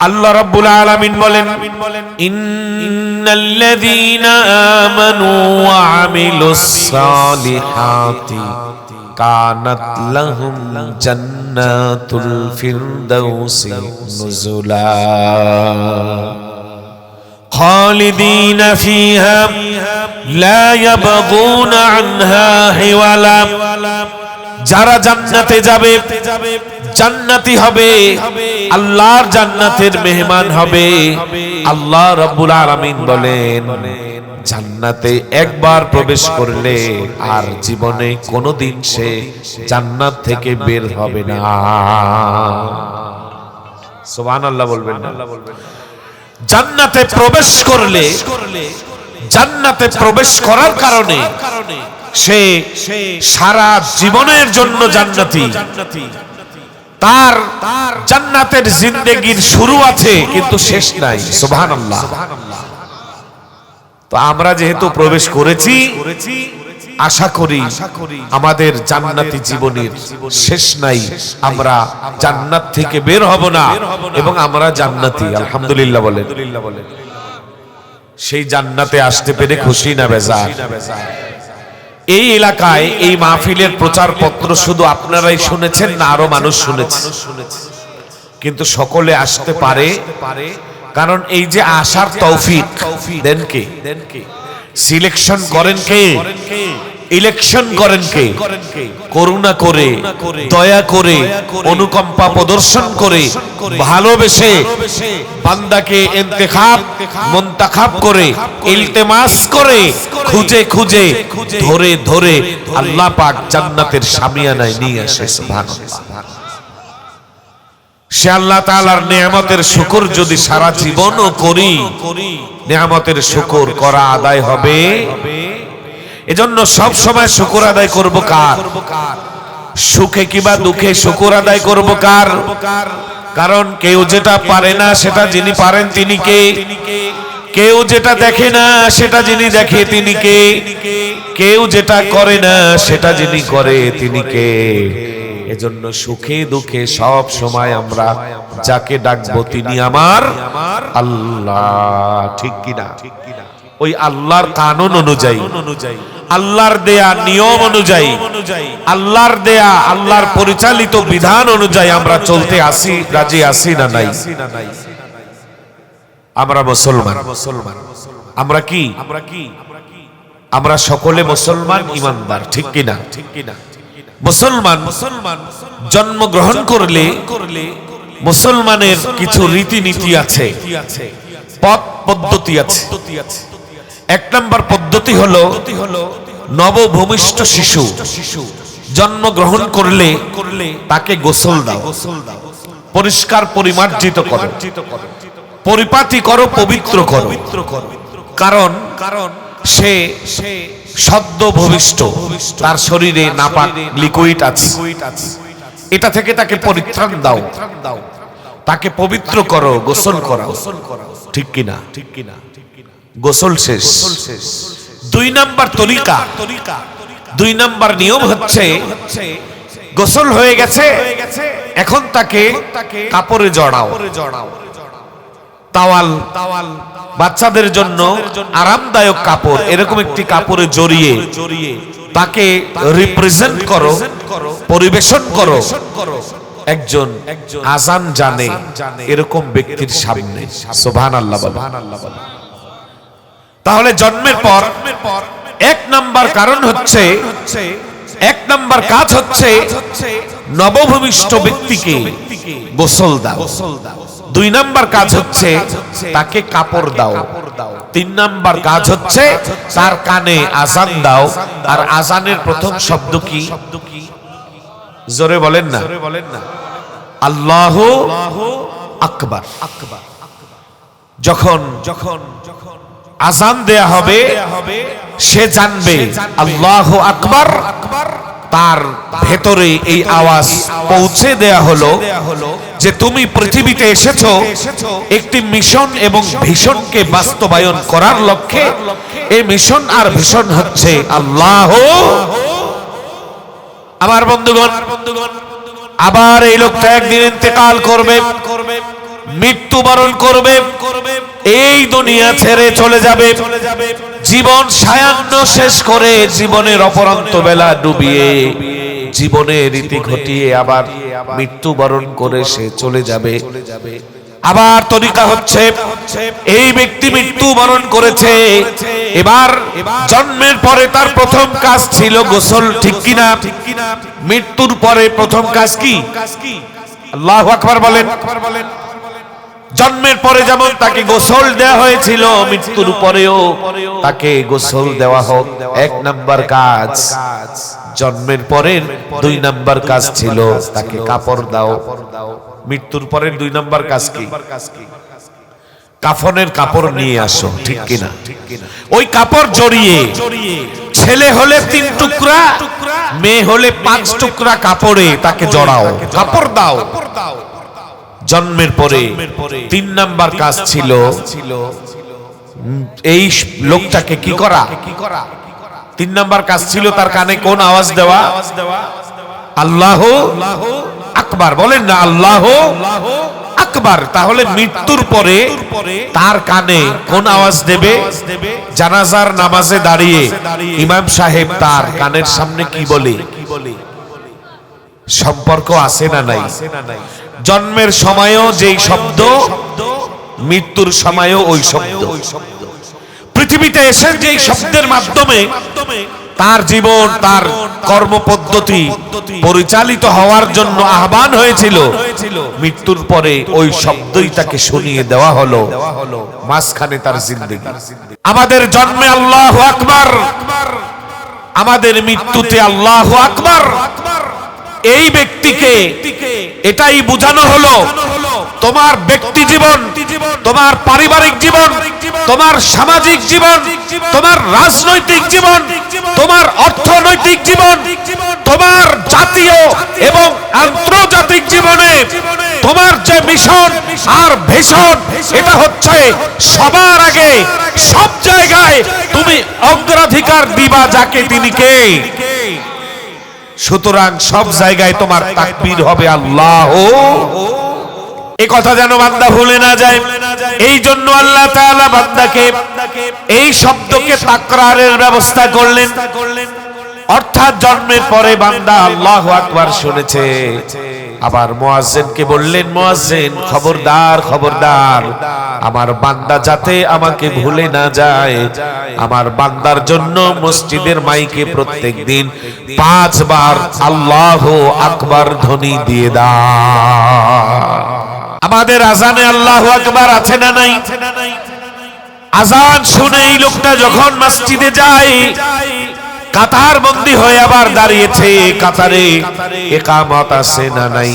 আল্লাহ রাব্বুল আলামিন বলেন, ইন্নাল্লাযীনা আমানু ওয়া আমিলুস সালিহাতি কানাত লাহুম জান্নাতুল ফিরদাউসি নুজুলা খালিদিন ফিহা লা ইয়াবগুনা আনহা হিওয়ালা যারা জান্নাতে যাবে, জান্নাতি হবে, আল্লাহর জান্নাতের মেহমান হবে। আল্লাহ রাব্বুল আলামিন বলেন, জান্নাতে একবার প্রবেশ করলে আর জীবনে কোনোদিন সে জান্নাত থেকে বের হবে না। সুবহানাল্লাহ বলবেন না। জান্নাতে প্রবেশ করলে, জান্নাতে প্রবেশ করার কারণে সে সারা জীবনের জন্য জান্নাতি। তার জান্নাতের জিন্দেগির শুরু আছে, কিন্তু শেষ নাই। সুবহানাল্লাহ। তো আমরা যেহেতু প্রবেশ করেছি, আশা করি আমাদের জান্নাতি জীবনের শেষ নাই। আমরা জান্নাত থেকে বের হব না, এবং আমরা জান্নাতি, আলহামদুলিল্লাহ বলেন। সেই জান্নাতে আসতে পেরে খুশি না, বেজার? এই এলাকায় এই মাহফিলের প্রচার পত্র শুধু আপনারাই শুনেছেন না আরও মানুষ শুনেছে। কিন্তু সকলে আসতে পারে কারণ এই যে আসার তৌফিক দেন কে? সিলেকশন করেন কে? ইলেকশন করেন কে? করুণা করে দয়া করে অনুকম্পা প্রদর্শন করে ভালোবেসে বান্দাকে ইন্তেখাব মুন্তাখাব করে ইলতেমাস করে খুঁজে খুঁজে ধরে ধরে আল্লাহ পাক জান্নাতের সামিয়ানায় নিয়ে আসে সুবহানাল্লাহ। সে আল্লাহ তাআলার নিয়ামতের শুকর যদি সারা জীবনও করি নিয়ামতের শুকর করা আদায় হবে। এজন্য সব সময় শুকর আদায় করব কার? সুখে কিবা দুঃখে শুকর আদায় করব কার? কারণ কেউ যেটা পারে না সেটা যিনি পারেন তিনি কে? কেউ যেটা দেখে না সেটা যিনি দেখে তিনি কে? কেউ যেটা করে না সেটা যিনি করে তিনি কে? এজন্য সুখে দুঃখে সব সময় আমরা যাকে ডাকবো তিনি আমার আল্লাহ। ঠিক কিনা? ওই আল্লাহর কানুন অনুযায়ী অনুযায়ী আল্লাহর দেয়া নিয়ম অনুযায়ী অনুযায়ী আল্লাহর দেয়া, আল্লাহর পরিচালিত বিধান অনুযায়ী আমরা চলতে আসি, রাজি আসি না নাই? আমরা মুসলমান। মুসলমান আমরা কি? আমরা কি আমরা সকলে মুসলমান, ইমানদার, ঠিক কিনা? ঠিক কিনা মুসলমান মুসলমান জন্মগ্রহণ করলে করলে মুসলমানের কিছু রীতিনীতি আছে, পথ পদ্ধতি আছে। এক নম্বর পদ্ধতি হলো নবভূমিষ্ঠ শিশু শিশু জন্মগ্রহণ করলে করলে তাকে গোসল দাও। পরিষ্কার পরিমার্জিত করো। পরিপাটি করো, পবিত্র করো। কারণ কারণ সে সে সদ্য ভবিষ্ঠ তার শরীরে নাপাক লিকুইড আছে। এটা থেকে তাকে পরিত্রাণ দাও। তাকে পবিত্র করো, গোসল করো ঠিক কিনা ঠিক কিনা? গোসল শেষ। দুই নাম্বার তরিকা। দুই নাম্বার নিয়ম হচ্ছে গোসল হয়ে গেছে এখন তাকে কাপড়ে জড়াও। তাওয়াল তাওয়াল বাচ্চাদের জন্য আরামদায়ক কাপড় এরকম একটি কাপড়ে জড়িয়ে জড়িয়ে তাকে রিপ্রেজেন্ট করো পরিবেশন করো। একজন আজান জানে এরকম ব্যক্তির সামনে। সোভান আল্লাহ সোভান আল্লাহ তাহলে জন্মের পর এক নাম্বার কারণ হচ্ছে, এক নাম্বার কাজ হচ্ছে নবভূমিষ্ঠ ব্যক্তিকে গোসল দাও। দুই নাম্বার কাজ হচ্ছে তাকে কাপড় দাও। তিন নাম্বার কাজ হচ্ছে তার কানে আজান দাও। আর আজানের প্রথম শব্দ কি? জোরে বলেন না। আল্লাহ আকবার। আকবার যখন যখন যখন আজান দেয়া হবে সে জানবে আল্লাহ আকবার। তার ভেতরে এই আওয়াজ পৌঁছে দেয়া হলো যে তুমি পৃথিবীতে এসেছ একটি মিশন এবং ভীষণকে বাস্তবায়ন করার লক্ষ্যে এই মিশন আর ভীষণ হচ্ছে আল্লাহ। আমার বন্ধুগণ আবার এই লোকটা একদিন ইন্তেকাল করবে। মৃত্যুবরণ করবে। এই দুনিয়া ছেড়ে চলে যাবে। জীবন সায়ান্ন শেষ করে জীবনের অপরন্ত বেলা ডুবিয়ে, জীবনের রীতি ঘটিয়ে আবার মৃত্যুবরণ করে সে চলে যাবে। আবার তরিকা হচ্ছে, এই ব্যক্তি মৃত্যুবরণ করেছে। এবার জন্মের পরে তার প্রথম কাজ ছিল গোসল, ঠিক কিনা? মৃত্যুর পরে প্রথম কাজ কি? আল্লাহ আকবার বলেন। জন্মের পরে যেমন তাকে গোসল দেওয়া হয়েছিল, মৃত্যুর পরেও তাকে গোসল দেওয়া হোক। এক নাম্বার কাজ, জন্মের পরের দুই নাম্বার কাজ ছিল তাকে কাপড় দাও। মৃত্যুর পরের দুই নাম্বার কাজ কি? কাফনের কাপড় নিয়ে আসো, ঠিক কিনা? ওই কাপড় জড়িয়ে, ছেলে হলে তিন টুকরা, মেয়ে হলে পাঁচ টুকরা কাপড়ে তাকে জড়াও। কাপড় দাও। জন্মের পরে তিন নাম্বার কাজ ছিল এই লোকটাকে কি করা? তিন নাম্বার কাজ ছিল তার কানে কোন আওয়াজ দেওয়া? আল্লাহ আকবার। বলেন না আল্লাহ আকবার। তাহলে মৃত্যুর পরে তার কানে কোন আওয়াজ দেবে? জানাজার নামাজে দাঁড়িয়ে ইমাম সাহেব তার কানের সামনে কি বলে? সম্পর্ক আছে না নাই? জন্মের সময়ও যেই শব্দ, মৃত্যুর সময়ও ওই শব্দ। পৃথিবীতে এসে যেই শব্দের মাধ্যমে তার জীবন, তার কর্মপদ্ধতি পরিচালিত হওয়ার জন্য আহ্বান হয়েছিল, মৃত্যুর পরে ওই শব্দই তাকে শুনিয়ে দেওয়া হলো, মাঝখানে তার জিন্দগি। আমাদের জন্মে আল্লাহ আকবার, আমাদের মৃত্যুতে আল্লাহ আকবার। এই ব্যক্তিকে এটাই বোঝানো হলো তোমার ব্যক্তি জীবন তোমার পারিবারিক জীবন তোমার সামাজিক জীবন তোমার রাজনৈতিক জীবন তোমার অর্থনৈতিক জীবন তোমার জাতীয় এবং আন্তর্জাতিক জীবনে তোমার যে মিশন আর ভীষণ এটা হচ্ছে সবার আগে সব জায়গায় তুমি অগ্রাধিকার দিবা যাকে তিনি কে? সুতরাং সব জায়গায় তোমার তাকবীর হবে আল্লাহ। এ কথা যেন বান্দা ভুলে না যায়। এই জন্য আল্লাহ তাআলা বান্দাকে এই শব্দকে তাকরারের ব্যবস্থা করলেন। অর্থাৎ জন্মের পরে বান্দা আল্লাহ আকবার শুনেছে। আবার মুয়াজ্জিনকে বললেন, মুয়াজ্জিন, খবরদার খবরদার, আমার বান্দা যাতে আমাকে ভুলে না যায়, আমার বান্দার জন্য মসজিদের মাইকে প্রত্যেক দিন পাঁচবার আল্লাহ আকবার ধ্বনি দিয়ে দা আমাদের আজানে আল্লাহ আকবার আছে না নাই? আজান শুনে এই লোকটা যখন মসজিদে যায় কাতার বন্দী হয়ে আবার দাঁড়িয়েছে কাতারে। একামত আছে না নাই?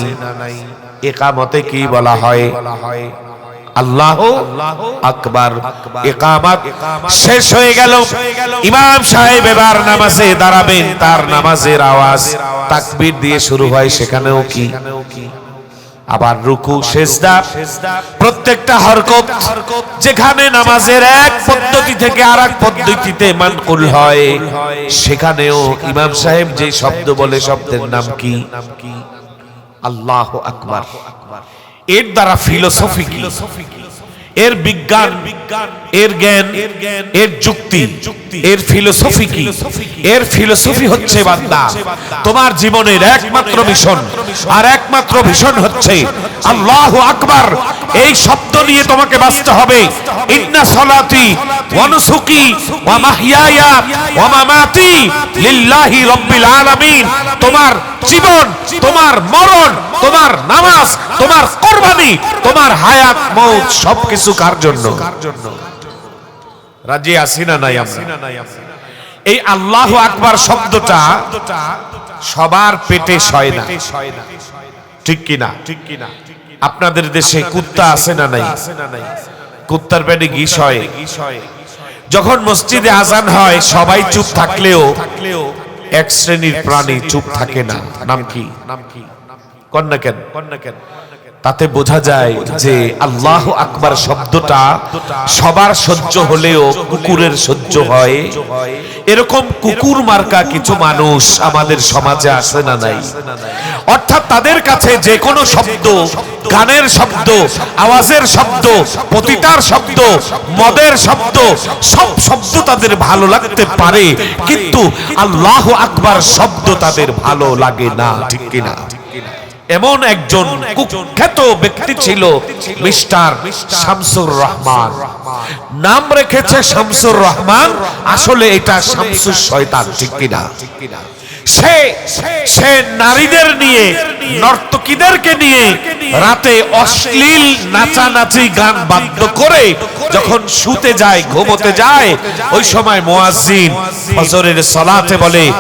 একামতে কি বলা হয়? আল্লাহ আকবার। একামত শেষ হয়ে গেল। ইমাম সাহেব এবার নামাজে দাঁড়াবেন, তার নামাজের আওয়াজ, তাকবীর দিয়ে শুরু হয়, সেখানেও কি? আবার রুকু সেজদা প্রত্যেকটা হরকত যেখানে নামাজের এক পদ্ধতি থেকে আর এক পদ্ধতিতে মানকুল হয়। সেখানেও ইমাম সাহেব যে শব্দ বলে শব্দের নাম কি? আল্লাহ আকবার। এর দ্বারা ফিলোসফি কি? এর বিজ্ঞান বিজ্ঞান এর জ্ঞান এর জ্ঞান এর যুক্তি এর ফিলোসফি কি? এর ফিলোসফি হচ্ছে বান্দা। তোমার জীবনের একমাত্র মিশন আর একমাত্র ভীষণ হচ্ছে আল্লাহ আকবার। এই শব্দ নিয়ে তোমাকে বাঁচতে হবে। ইন্না সলাতি ওয়া নুসুকি ওয়া মাহইয়ায়া ওয়া মামাতি লিল্লাহি রাব্বিল আলামিন। তোমার জীবন তোমার মরণ, তোমার নামাজ, তোমার কোরবানি, তোমার হায়াত, মৌত সবকিছু কার জন্য? রাজি আসি না নাই এই আল্লাহ আকবার শব্দটা সবার পেটে সয় না। ঠিক কিনা ঠিক কিনা আপনাদের দেশে কুত্তা আছে না নাই? কুত্তার পেটে ঘি সয়। যখন মসজিদে আজান হয়, সবাই চুপ থাকলেও থাকলেও এক শ্রেণির প্রাণী চুপ থাকে না। নাম কি? নাম কি? কন্যা কেন? কন্যা কেন? তাতে বোঝা যায় যে আল্লাহ আকবার শব্দটা সবার সহ্য হলেও কুকুরের সহ্য হয়। এরকম কুকুর মার্কা কিছু মানুষ আমাদের সমাজে আছে না নাই। অর্থাৎ তাদের কাছে যে কোনো শব্দ গানের শব্দ আওয়াজের শব্দ পতিতার শব্দ মদের শব্দ সব শব্দ তাদের ভালো লাগতে পারে কিন্তু আল্লাহ আকবার শব্দ তাদের ভালো লাগে না ঠিক কিনা? এমন একজন কুখ্যাত ব্যক্তি ছিল মিস্টার শামসুর রহমান। নাম রেখেছে শামসুর রহমান। আসলে এটা শামসুর শয়তান ঠিক কিনা? সে সে নারীদের নিয়ে, নর্তকীদেরকে নিয়ে রাতে অশ্লীল নাচানাচি গান বাদ্য করে যখন শুতে যায়, ঘুমোতে যায়, ওই সময় মুয়াজ্জিন ফজরের সালাতে বলে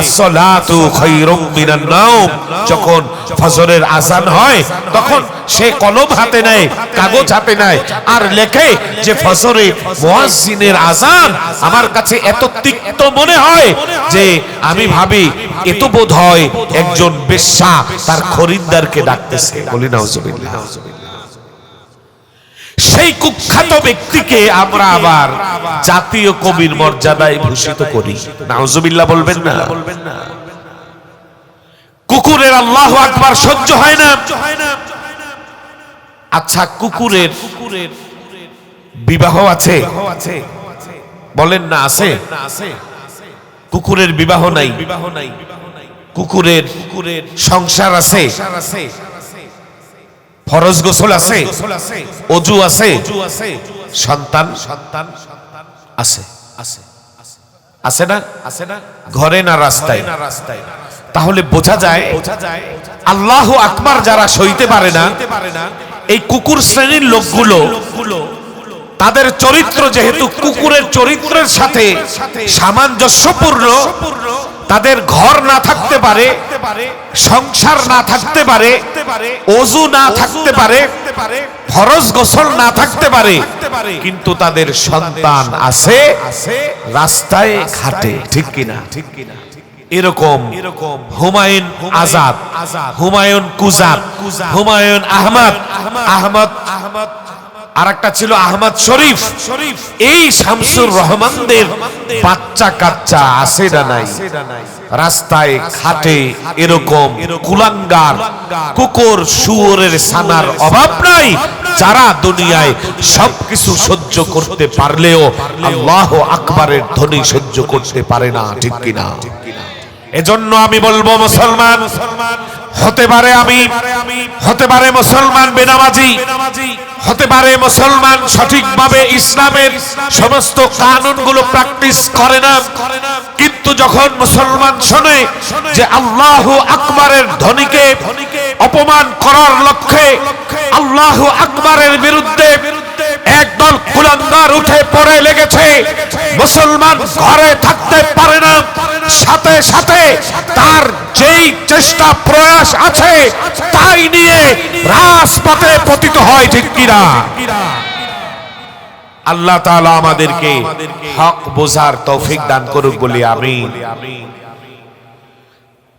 as-salatu খায়রুম মিনান নাওম। যখন ফজরের আজান হয়, তখন সে কলম হাতে নেয়, কাগজ হাতে নেয়, আর লেখে যে ফজরে মুয়াজ্জিনের আজান আমার কাছে এত তিক্ত মনে হয় যে আমি ভাবি এত বোধ হয় একজন বেশ্যা তার খরিদ্দারকে ডাকতেছে। বলি, নাউজুবিল্লাহ। সেই কুখ্যাত ব্যক্তিকে আমরা আবার জাতীয় কবির মর্যাদায় ভূষিত করি। নাউজুবিল্লাহ বলবেন না। কুকুরের আল্লাহ আকবার সহ্য হয় না। আচ্ছা কুকুরের কুকুরের বিবাহ আছে? বলেন না আছে? কুকুরের বিবাহ নাই। বিবাহ নাই। কুকুরের কুকুরের সংসার আছে? ফরজ গোসল আছে? অজু আছে? সন্তান? সন্তান? আছে। আছে। আছে না? আছে না? ঘরে না রাস্তায়? না রাস্তায়? তাহলে বোঝা যায় বোঝা যায়। আল্লাহ আকবার যারা সইতে পারে না। এই কুকুর শ্রেণির লোকগুলো, তাদের চরিত্র যেহেতু কুকুরের চরিত্রের সাথে সামঞ্জস্যপূর্ণ, তাদের ঘর না থাকতে পারে, সংসার না থাকতে পারে, অজু না থাকতে পারে, ফরজ গোসল না থাকতে পারে, কিন্তু তাদের সন্তান আছে, রাস্তায় ঘাটে, ঠিক কিনা? ঠিক কিনা এরকম এরকম হুমায়ুন আজাদ হুমায়ুন কুজাত হুমায়ুন আহমদ আহমদ আহমদ আর একটা ছিল আহমদ শরীফ। এই শামসুর রহমানদের বাচ্চা কাচ্চা আছে না নাই? রাস্তায় খাটে এরকম কুলাঙ্গার কুকুর শুয়োরের সানার অভাব নাই? যারা দুনিয়ায় সবকিছু সহ্য করতে পারলেও আল্লাহ আকবরের ধ্বনি সহ্য করতে পারে না ঠিক কিনা? এজন্য আমি বলব মুসলমান, হতে পারে আমি, হতে পারে মুসলমান বেনামাজি, হতে পারে মুসলমান সঠিকভাবে ইসলামের সমস্ত কানুনগুলো প্র্যাকটিস করে না। কিন্তু যখন মুসলমান শোনে যে আল্লাহ আকবরের ধ্বনিকে অপমান করার লক্ষ্যে, আল্লাহ আকবরের বিরুদ্ধে একদল কুলাঙ্গার উঠে পড়ে লেগেছে। মুসলমান ঘরে থাকতে পারে না। সাথে সাথে তার যেই চেষ্টা, প্রয়াস আছে, তাই নিয়ে রাজপথে পতিত হয়, ঠিক কিনা? আল্লাহ তাআলা আমাদেরকে হক বোঝার তৌফিক দান করুক বলি আমি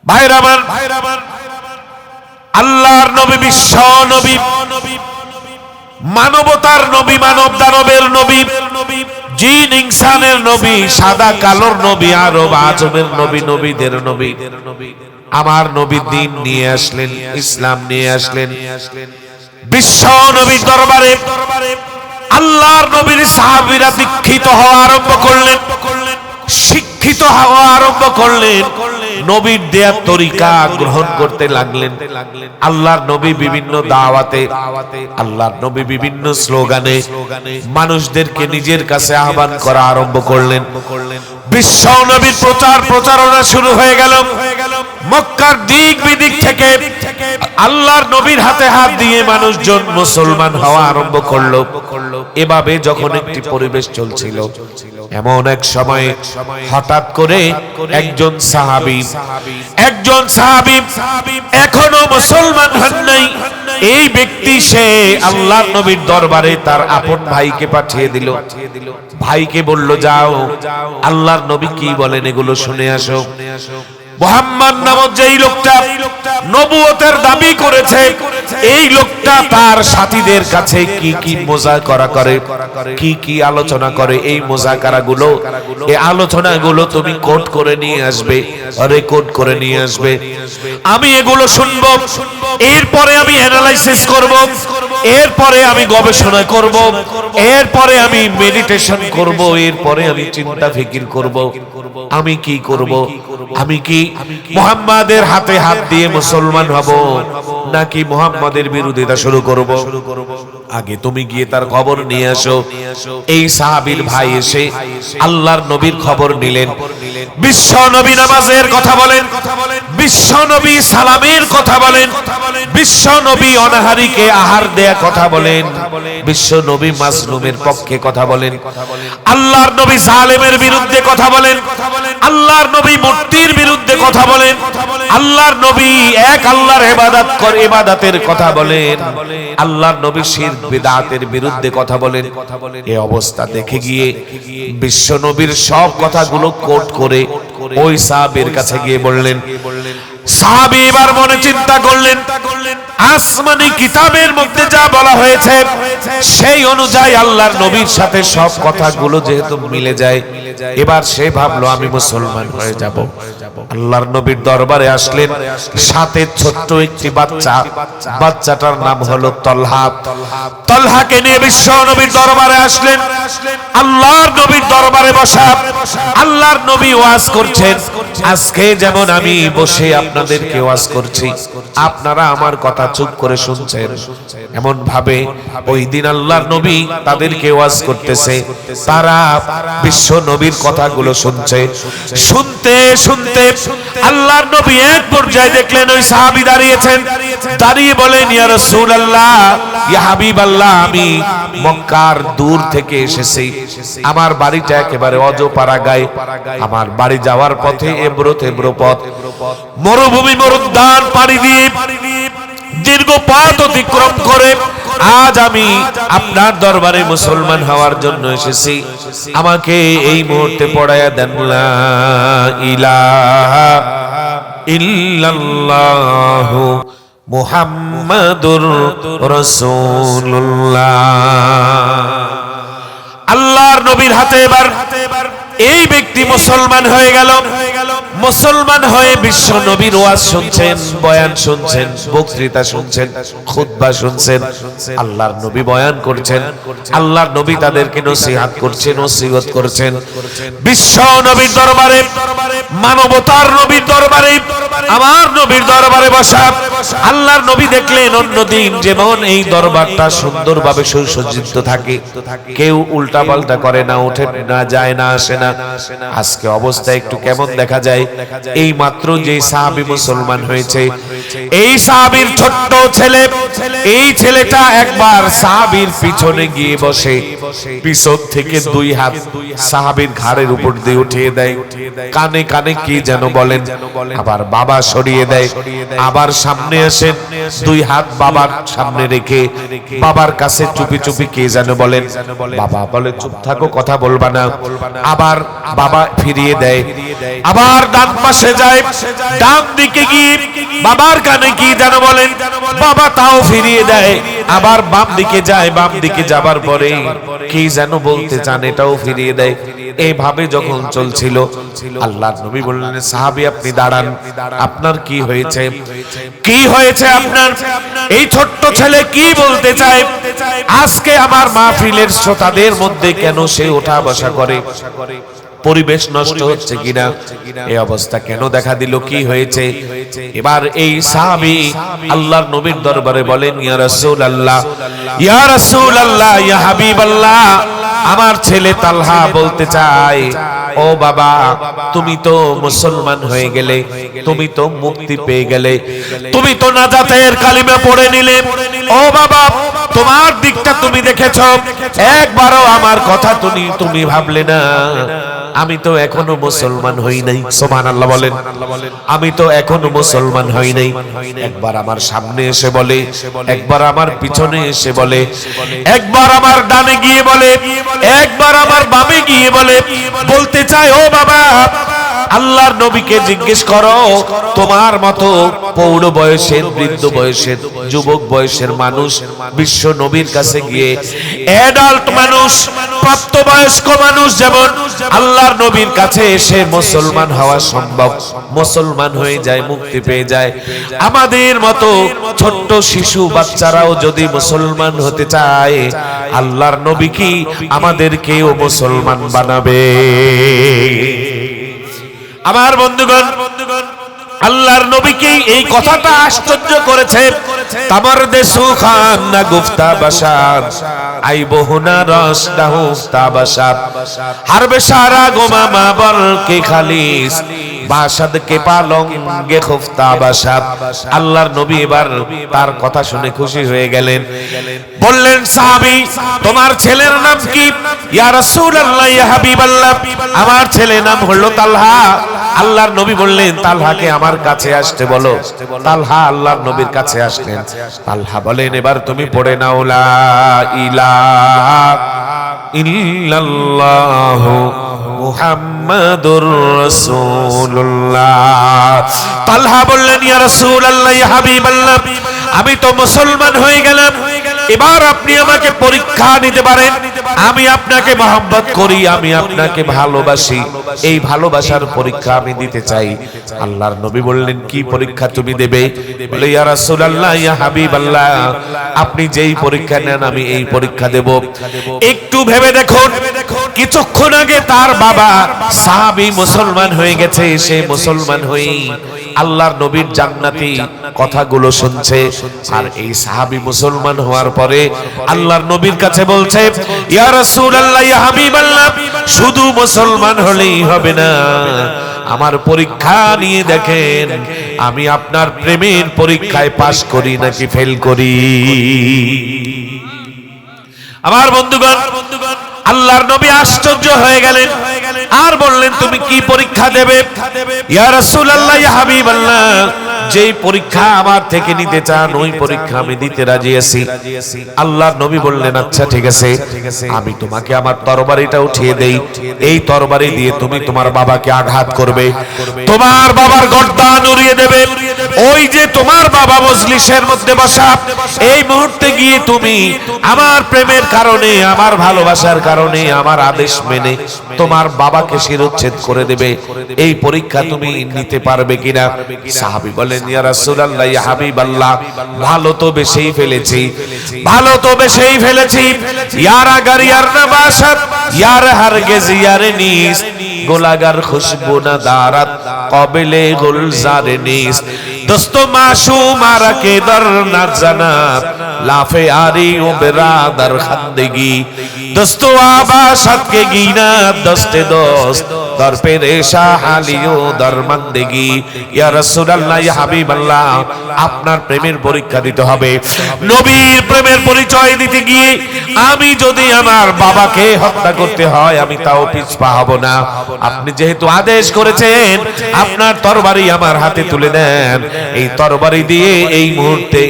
ভাইরামান আল্লাহর নবী বিশ্ব নবী মানবতার নবী মানব দানবের নবী, জিন, ইনসানের নবী, সাদা কালোর নবী আরব আজমের নবী, নবীদের নবী। আমার নবী দিন নিয়ে আসলেন, ইসলাম নিয়ে আসলেন। বিশ্ব নবীর দরবারে আল্লাহর নবীর সাহাবীরা দীক্ষিত হওয়া আরম্ভ করলেন, শিক্ষিত হওয়া আরম্ভ করলেন। নবীর দেয়ার তরিকা গ্রহণ করতে লাগলেন। আল্লাহর নবী বিভিন্ন দাওয়াতে, আল্লাহর নবী বিভিন্ন স্লোগানে মানুষদেরকে নিজের কাছে আহ্বান করা আরম্ভ করলেন। বিশ্ব নবীর প্রচার প্রচারণা শুরু হয়ে গেল। মক্কার দিক বিদিক থেকে আল্লাহর নবীর হাতে হাত দিয়ে মানুষজন মুসলমান হওয়া আরম্ভ করল। এভাবে যখন একটি পরিবেশ চলছিল এমন এক সময় হঠাৎ করে একজন সাহাবি একজন সাহাবি এখনও মুসলমান হন নাই। এই ব্যক্তি সে আল্লাহর নবীর দরবারে তার আপন ভাইকে পাঠিয়ে দিল। ভাইকে বলল, যাও, আল্লাহর নবী কি বলেন এগুলো শুনে আসো। মোহাম্মদ নামক যেই লোকটা নবুয়তের দাবি করেছে, এই লোকটা তার সাথীদের কাছে কি কি মোজাকরা করে, কি কি আলোচনা করে, এই গুলো এই আলোচনা গুলো তুমি কোট করে নিয়ে আসবে করে নিয়ে আসবে। আমি এগুলো শুনব, এরপরে আমি অ্যানালাইসিস করব, এরপরে আমি গবেষণা করব, এরপরে আমি মেডিটেশন করব, এরপরে আমি চিন্তা ফিকির করব। আমি কি করব? আমি কি মোহাম্মাদের হাতে হাত দিয়ে মুসলমান হব, নাকি মুহাম্মাদের বিরোধিতা শুরু করব? আগে তুমি গিয়ে তার খবর নিয়ে আসো। এই সাহাবীর ভাই এসে আল্লাহর নবীর খবর নিলেন। বিশ্ব নবী নামাজের কথা বলেন কথা বলেন। বিশ্ব নবী সালামের কথা বলেন। বিশ্ব নবী অনাহারীকে আহার দেয়া কথা বলেন। বিশ্ব নবী মাসলুমের পক্ষে কথা বলেন। আল্লাহর নবী সালেমের বিরুদ্ধে কথা বলেন। আল্লাহর নবী মূর্তির বিরুদ্ধে কথা বলেন। আল্লাহর নবী এক আল্লাহর ইবাদত করে ইবাদতের কথা বলেন। আল্লাহর নবী শিরক বিদআতের বিরুদ্ধে কথা বলেন। এই অবস্থা দেখে গিয়ে বিশ্ব নবীর সব কথাগুলো কোট করে ওই সাহাবীর কাছে গিয়ে বললেন সাহাবী এবার মনে চিন্তা করলেন আসমানি কিতাবের মধ্যে যা বলা হয়েছে সেই অনুযায়ী আল্লাহর নবীর সাথে সব কথাগুলো যেহেতু মিলে যায় এবার সে ভাবলো আমি মুসলমান হয়ে যাব। আল্লাহর নবীর দরবারে আসলেন সাথে ছোট্ট একটি বাচ্চা। বাচ্চাটার নাম হলো তলহা। তলহাকে নিয়ে বিশ্ব নবীর দরবারে আসলেন। আল্লাহর নবীর দরবারে বসা। আল্লাহর নবী ওয়াজ করছেন। আজকে যেমন আমি বসে আপনাদেরকে ওয়াজ করছি। আপনারা আমার কথা চুপ করে শুনছেন। এমন ভাবে ওই দিন আল্লাহর নবী তাদেরকে ওয়াজ করতেছে। তারা বিশ্ব নবীর কথাগুলো শুনছে। শুনতে শুনতে আল্লাহর নবী এক পর্যায়ে দেখলেন ওই সাহাবী দাঁড়িয়েছেন। দাঁড়িয়ে বলেন, ইয়া রাসূলুল্লাহ, ইয়া হাবিবাল্লাহ, আমি মক্কার দূর থেকে এসেছি। আমার বাড়িটা একেবারে অজপাড়া গায়ে আমার বাড়ি যাওয়ার পথে এবড়ো তেবড়ো পথ। মরুভূমি মরুদ্যান পাড়ি দিয়ে দীর্ঘ পথ অতিক্রম করে আজ আমি আপনার দরবারে মুসলমান হওয়ার জন্য এসেছি। আমাকে এই মুহূর্তে পড়ায়া দেন লা ইলাহা ইল্লাল্লাহু মুহাম্মাদুর রাসূলুল্লাহ। আল্লাহর নবীর হাতে এবার এই ব্যক্তি মুসলমান হয়ে গেল। মুসলমান হয়ে বিশ্ব নবীর ওয়াজ শুনছেন, বয়ান শুনছেন, বক্তৃতা শুনছেন, খুতবা শুনছেন, আল্লাহর নবী বয়ান করছেন, আল্লাহর নবী তাদেরকে নসিহাত করছেন, নসিহত করছেন। বিশ্ব নবীর দরবারে, মানবতার নবীর দরবারে, আমার নবীর দরবারে বসা, আল্লাহর নবী দেখলেন অন্যদিন যেমন এই দরবারটা সুন্দরভাবে সুসজ্জিত থাকে। কেউ উল্টা পাল্টা করে না, ওঠে না, যায় না, আসে না। আজকে অবস্থা একটু কেমন দেখা যায়? এই মাত্র যে সাহাবি মুসলমান হয়েছে। এই সাহাবির ছোট্ট ছেলে, এই ছেলেটা একবার সাহাবির পিছনে গিয়ে বসে, পিছন থেকে দুই হাত সাহাবির ঘাড়ের উপর দিয়ে উঠিয়ে দেয়। কানে কানে কি যেন বলেন, আবার বাবা সরিয়ে দেয়। আবার সামনে আসেন দুই হাত বাবার সামনে রেখে, বাবার কাছে চুপি চুপি কে যেন বলেন, বাবা, বলে চুপ থাকো, কথা বলবা না। আবার বাবা ফিরিয়ে দেয়। আবার ডান পাশে যায়। ডান দিকে গিয়ে বাবার কানে কি যেন বলেন, বাবা তাও ফিরিয়ে দেয়। আবার বাম দিকে যায়, বাম দিকে যাবার পরে কি যেন বলতে চান, এটাও ফিরিয়ে দেয়। এইভাবে যখন চলছিল আল্লাহ নবী বললেন, সাহাবি, আপনি দাঁড়ান। আপনার কি হয়েছে? কি হয়েছে আপনার? এই ছোট্ট ছেলে কি বলতে চায়? আজকে আমার মাহফিলের শ্রোতাদের মধ্যে কেন সে ওঠা বসা করে? পরিবেশ নষ্ট হচ্ছে কিনা? এই অবস্থা কেন দেখা দিল? কি হয়েছে? এবার এই সাহাবি আল্লাহর নবীর দরবারে বলেন ইয়া রাসূলুল্লাহ ইয়া রাসূলুল্লাহ ইয়া হাবিবাল্লাহ আমার ছেলে তালহা বলতে চায় ও বাবা তুমি তো মুসলমান হয়ে গেলে তুমি তো মুক্তি পেয়ে গেলে তুমি তো নাজাতের কালিমা পড়ে নিলে ও বাবা তোমার দিকটা তুমি দেখেছ একবারও আমার কথা তুমি তুমি ভাবলে না। আমি তো এখনও মুসলমান হই নাই। সোমান আল্লাহ বলেন। আমি তো এখনও মুসলমান হই নাই। একবার আমার সামনে এসে বলে একবার আমার পিছনে এসে বলে একবার আমার ডানে গিয়ে বলে। একবার আমার বামে গিয়ে বলে বলতে চায় ও বাবা আল্লাহর নবীকে জিজ্ঞেস করো, তোমার মতো পৌর বয়সের, বৃদ্ধ বয়সের, যুবক বয়সের মানুষ বিশ্ব নবীর কাছে গিয়ে অ্যাডাল্ট মানুষ, প্রাপ্তবয়স্ক মানুষ যেমন আল্লাহর নবীর কাছে এসে মুসলমান হওয়া সম্ভব। মুসলমান হয়ে যায়, মুক্তি পেয়ে যায়। আমাদের মতো ছোট্ট শিশু বাচ্চারাও যদি মুসলমান হতে চায়, আল্লাহর নবী কি আমাদেরকেও মুসলমান বানাবে? আমার বন্ধুগণ, আল্লাহর নবীকে এই কথাটা আশ্চর্য করেছে। তামার দেশু খান না গুফতা বাসাদ আই বহুনা রস না হুফতা বাসাদ হারবে সারা গোমা মা বল কে খালিস বাসাদ কে পালং গে খুফতা বাসাদ। আল্লাহর নবী এবার তার কথা শুনে খুশি হয়ে গেলেন। বললেন, সাহাবী, তোমার ছেলের নাম কি? ইয়া রাসূলুল্লাহ, ইয়া হাবিবাল্লাহ। আমার ছেলের নাম হলো তালহা। আল্লাহর নবী বললেন, তালহাকে আমার কাছে আসতে বলো। তালহা আল্লাহর নবীর কাছে আসলেন। তালহা বলেন, এবার তুমি পড়ে নাও, লা ইলাহা ইল্লাল্লাহ মুহাম্মাদুর রাসূলুল্লাহ। তালহা বললেন, ইয়া রাসূলুল্লাহ, ইয়া হাবিবাল্লাহ, আমি তো মুসলমান হয়ে গেলাম। এবার আপনি আমাকে পরীক্ষা নিতে পারেন। আমি আপনাকে মহব্বত করি আমি আপনাকে ভালোবাসি। এই ভালোবাসার পরীক্ষা আমি দিতে চাই। আল্লাহর নবী বললেন কি পরীক্ষা তুমি দেবে? বলে ইয়া রাসূলুল্লাহ ইয়া হাবিবাল্লাহ আপনি যেই পরীক্ষা নেন আমি এই পরীক্ষা দেব। একটু ভেবে দেখুন কিছুক্ষণ আগে তার বাবা সাহাবী মুসলমান হয়ে গেছে সে মুসলমান হয়েই আল্লাহর নবীর জান্নাতি কথাগুলো শুনছে। আর এই সাহাবী মুসলমান হওয়ার পরে আল্লাহর নবীর কাছে বলছে, ইয়া রাসূলুল্লাহ, ইয়া হাবিবাল্লাহ, শুধু মুসলমান হলেই হবে না। আমার পরীক্ষা নিয়ে দেখেন, আমি আপনার প্রেমের পরীক্ষায় পাশ করি নাকি ফেল করি? আমার বন্ধুগণ, আল্লাহর নবী আশ্চর্য হয়ে গেলেন। আর বললেন তুমি কি পরীক্ষা দেবে? ইয়া রাসূলুল্লাহ ইয়া হাবিবাল্লাহ। যেই পরীক্ষা আমার থেকে নিতে চান ওই পরীক্ষা আমি দিতে রাজি আছি। আল্লাহর নবী বললেন আচ্ছা ঠিক আছে আমি তোমাকে আমার তরবারিটা উঠিয়ে দেই। এই তরবারি দিয়ে তুমি তোমার বাবাকে আঘাত করবে। তোমার বাবার গর্দান উড়িয়ে দেবে। ওই যে তোমার বাবা মজলিসের মধ্যে বসা এই মুহূর্তে গিয়ে তুমি আমার প্রেমের কারণে আমার ভালোবাসার কারণে আমার আদেশ মেনে তোমার বাবাকে শিরোচ্ছেদ করে দেবে। এই পরীক্ষা তুমি নিতে পারবে কিনা? সাহাবী বলেন ইয়া রাসূলুল্লাহ, ইয়া হাবিবাল্লাহ, ভালো তো বেশি ফেলেছি, ভালো তো বেশি ফেলেছি। ইয়ার আগার, ইয়ার নবাসাত, ইয়ার হারগেজ, ইয়ার নিস, গোলাগার খুশবু না দারাত, কবিলে গুলজার নিস। দোস্ত মাসু মারা কে দর না জানা লাফে আরি ও বেরাদার খান্দেগি। দোস্ত আবাসাত কে গিনা দস্তে দোস্ত আপনার প্রেমের পরীক্ষা দিতে হবে। নবীর প্রেমের পরিচয় দিতে গিয়ে আমি যদি আমার বাবাকে হত্যা করতে হয়, আমি তাও পিছপা হব না। আপনি যেহেতু আদেশ করেছেন, আপনার তরবারি আমার হাতে তুলে দেন। এই তরবারি দিয়ে এই মুহূর্তে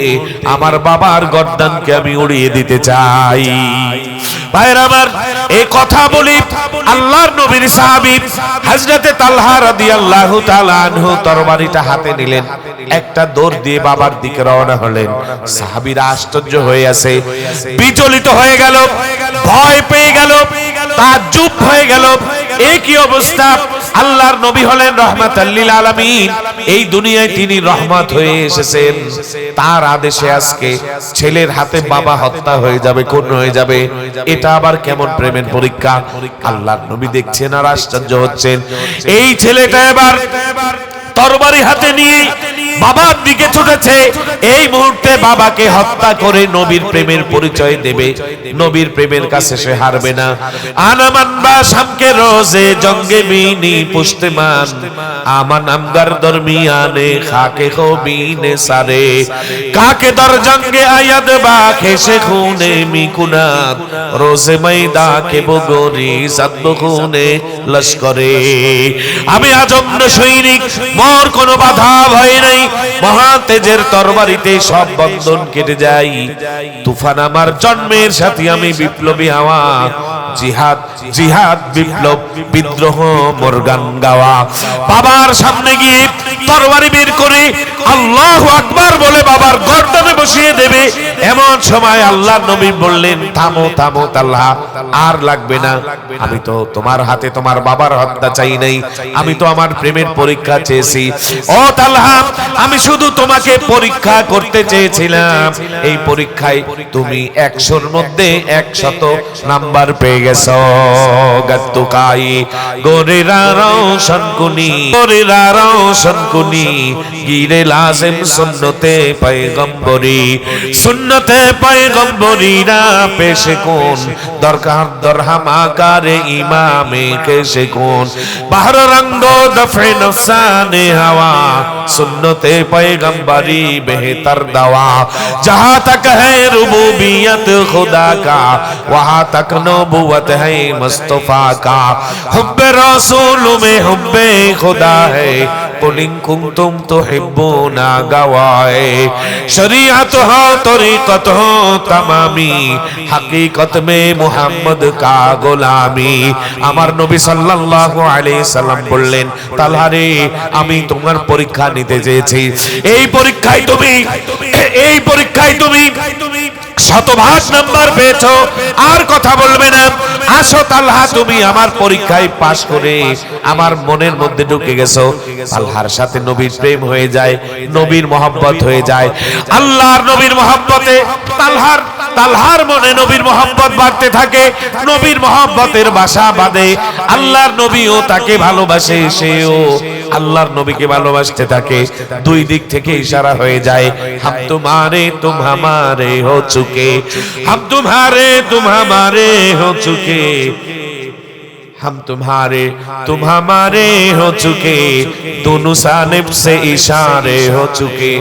আমার বাবার গর্দানকে আমি উড়িয়ে দিতে চাই। ভাইরা আমার এই কথা বলি, আল্লাহর নবীর সাহাবী হযরতে তালহা রাদিয়াল্লাহু তাআলা আনহু তরবারিটা হাতে নিলেন। একটা দোর দিয়ে বাবার দিকে রওনা হলেন। সাহাবীরা আশ্চর্য হয়ে আছে। বিচলিত হয়ে গেল, ভয় পেয়ে গেল, তাজ্জুব হয়ে গেল। এই কি অবস্থা? আল্লাহর নবী হলেন রহমাতাল্লিল আলামিন। এই দুনিয়ায় তিনি রহমত হয়ে এসেছেন। তার আদেশে আজকে ছেলের হাতে বাবা হত্যা হয়ে যাবে কোন হয়ে যাবে। এটা আবার কেমন প্রেমের পরীক্ষা? আল্লাহর নবী দেখছেন আর আশ্চর্য হচ্ছেন। এই ছেলেটা এবার তরবারি হাতে নিয়ে বাবার দিকে ছুটেছে। এই মুহূর্তে বাবাকে হত্যা করে নবীর প্রেমের পরিচয় দেবে। নবীর প্রেমের কাছে সে হারবে না। আনামান বা শামকে রোজে জঙ্গে মিনি পুষ্টেমান। আমান আমগার দরমিয়ানে খাকে খো বিনে সারে। কাকে দর জঙ্গে আয়াদ বা খেসে খুনে মিকুনাত রোজে ময়দা কে বগরি সাদ্দ খুনে লস্করে। আমি আজম্ন সৈনিক, মোর কোনো বাধা ভয় নাই। মহা তেজের তরবারিতে সব বন্ধন কেটে যাই তুফান আমার জন্মের সাথে আমি বিপ্লবী হাওয়া। জিহাদ জিহাদ বিপ্লব, বিদ্রোহ, মোরগান গাওয়া। বাবার সামনে গিয়ে তরবারি বের করে আল্লাহ আকবার বলে বাবার গর্দনে বসিয়ে দেবে। এমন সময় আল্লাহ নবী বললেন, থামো থামো তাল্লাহ, আর লাগবে না। আমি তো তোমার হাতে তোমার বাবার হত্যা চাই নাই। আমি তো আমার প্রেমের পরীক্ষা চেয়েছি। ও তাল্লাহ, আমি শুধু তোমাকে পরীক্ষা করতে চেয়েছিলাম। এই পরীক্ষায় তুমি একশোর মধ্যে একশত নাম্বার পেয়ে গেছ গাত্তুকাই গোরেরা রওশন কুনি গোরেরা রওশন কুনি গিরে লাজিম সুন্নতে পয়গম্বরি সুন্নতে পয়গম্বরি না পেশে কোন দরকার দরহাম আকারে ইমামে কেশে কোন বাহর রঙ্গ দফে নফসানে হাওয়া सुन्नते पैगंबरी बेहतर दवा जहाँ तक है रुबूबियत खुदा का वहाँ तक नबूवत है मुस्तफ़ा का। हुब्बे रसूल में हुब्बे खुदा है। আমার নবী সাল্লাম বললেন আমি তোমার পরীক্ষা নিতে চেয়েছি। এই পরীক্ষায় তুমি, এই পরীক্ষায় তুমি শতভাগ নাম্বার পেয়েছ, আর কথা বলবে না। আসো তুমি আমার পরীক্ষায় পাশ করে আমার মনের মধ্যে ঢুকে গেছো। তালহার সাথে নবীর প্রেম হয়ে যায়, নবীর মহব্বত হয়ে যায়। আল্লাহর নবীর মহব্বতে তালহার তালহার মনে নবীর মহব্বত বাড়তে থাকে, নবীর মহব্বতের বাসা বাঁধে। আল্লাহর নবীও তাকে ভালোবাসে, সেও আল্লাহর নবীকে ভালোবাসতে থাকে। দুই দিক থেকে ইশারা হয়ে যায়, হাম তোমারে, তুম হামারে হো চুকে। হাম তোমারে, তুম হামারে হো চুকে। हम तुम्हारे तुम हमारे हो चुके दोनों सानिब से इशारे हो चुके